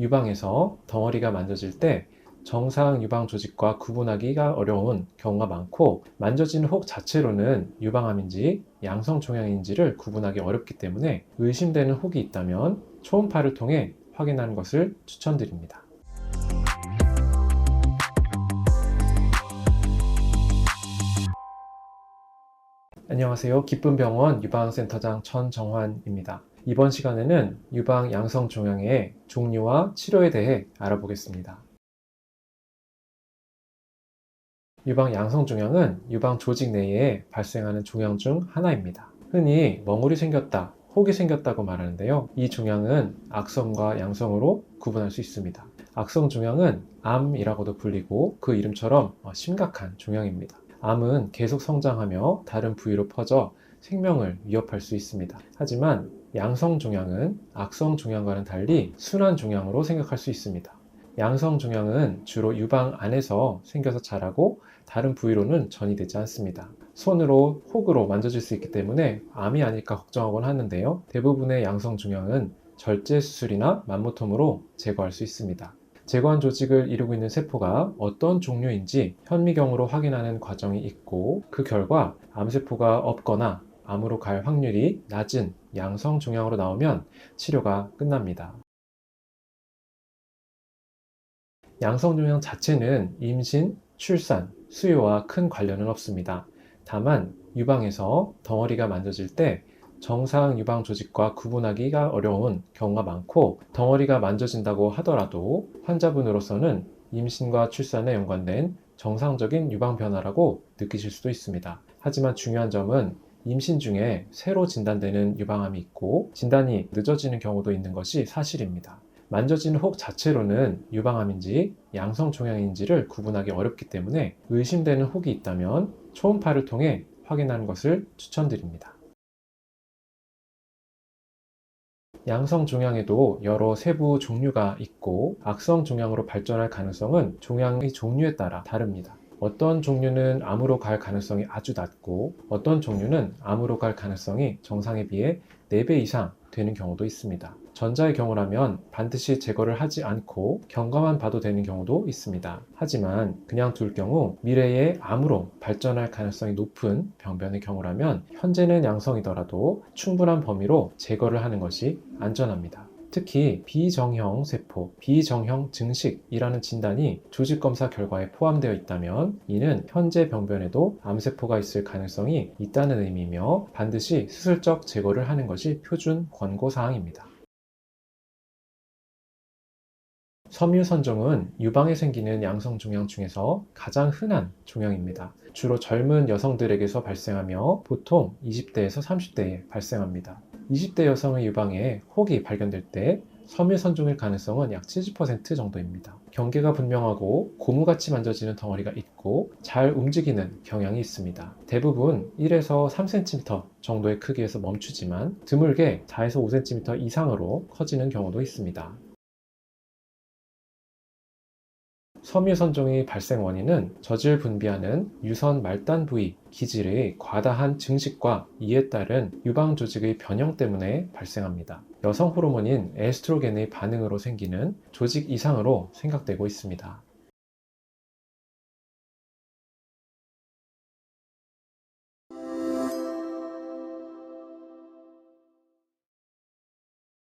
유방에서 덩어리가 만져질 때 정상 유방 조직과 구분하기가 어려운 경우가 많고 만져지는 혹 자체로는 유방암인지 양성 종양인지를 구분하기 어렵기 때문에 의심되는 혹이 있다면 초음파를 통해 확인하는 것을 추천드립니다. 안녕하세요. 기쁨병원 유방센터장 전정환입니다. 이번 시간에는 유방 양성 종양의 종류와 치료에 대해 알아보겠습니다. 유방 양성 종양은 유방 조직 내에 발생하는 종양 중 하나입니다. 흔히 멍울이 생겼다, 혹이 생겼다고 말하는데요. 이 종양은 악성과 양성으로 구분할 수 있습니다. 악성 종양은 암이라고도 불리고 그 이름처럼 심각한 종양입니다. 암은 계속 성장하며 다른 부위로 퍼져 생명을 위협할 수 있습니다. 하지만 양성 종양은 악성 종양과는 달리 순환 종양으로 생각할 수 있습니다. 양성 종양은 주로 유방 안에서 생겨서 자라고 다른 부위로는 전이되지 않습니다. 손으로 혹으로 만져질 수 있기 때문에 암이 아닐까 걱정하곤 하는데요. 대부분의 양성 종양은 절제 수술이나 만모톰으로 제거할 수 있습니다. 제거한 조직을 이루고 있는 세포가 어떤 종류인지 현미경으로 확인하는 과정이 있고 그 결과 암세포가 없거나 암으로 갈 확률이 낮은 양성 종양으로 나오면 치료가 끝납니다. 양성 종양 자체는 임신, 출산, 수유와 큰 관련은 없습니다. 다만 유방에서 덩어리가 만져질 때 정상 유방 조직과 구분하기가 어려운 경우가 많고 덩어리가 만져진다고 하더라도 환자분으로서는 임신과 출산에 연관된 정상적인 유방 변화라고 느끼실 수도 있습니다. 하지만 중요한 점은 임신 중에 새로 진단되는 유방암이 있고 진단이 늦어지는 경우도 있는 것이 사실입니다. 만져지는 혹 자체로는 유방암인지 양성 종양인지를 구분하기 어렵기 때문에 의심되는 혹이 있다면 초음파를 통해 확인하는 것을 추천드립니다. 양성 종양에도 여러 세부 종류가 있고 악성 종양으로 발전할 가능성은 종양의 종류에 따라 다릅니다. 어떤 종류는 암으로 갈 가능성이 아주 낮고 어떤 종류는 암으로 갈 가능성이 정상에 비해 4배 이상 되는 경우도 있습니다. 전자의 경우라면 반드시 제거를 하지 않고 경과만 봐도 되는 경우도 있습니다. 하지만 그냥 둘 경우 미래에 암으로 발전할 가능성이 높은 병변의 경우라면 현재는 양성이더라도 충분한 범위로 제거를 하는 것이 안전합니다. 특히 비정형 세포, 비정형 증식이라는 진단이 조직 검사 결과에 포함되어 있다면 이는 현재 병변에도 암세포가 있을 가능성이 있다는 의미며 반드시 수술적 제거를 하는 것이 표준 권고 사항입니다. 섬유 선종은 유방에 생기는 양성 종양 중에서 가장 흔한 종양입니다. 주로 젊은 여성들에게서 발생하며 보통 20대에서 30대에 발생합니다. 20대 여성의 유방에 혹이 발견될 때 섬유 선종일 가능성은 약 70% 정도입니다. 경계가 분명하고 고무같이 만져지는 덩어리가 있고 잘 움직이는 경향이 있습니다. 대부분 1에서 3cm 정도의 크기에서 멈추지만 드물게 4에서 5cm 이상으로 커지는 경우도 있습니다. 섬유선종의 발생 원인은 젖을 분비하는 유선 말단 부위 기질의 과다한 증식과 이에 따른 유방 조직의 변형 때문에 발생합니다. 여성 호르몬인 에스트로겐의 반응으로 생기는 조직 이상으로 생각되고 있습니다.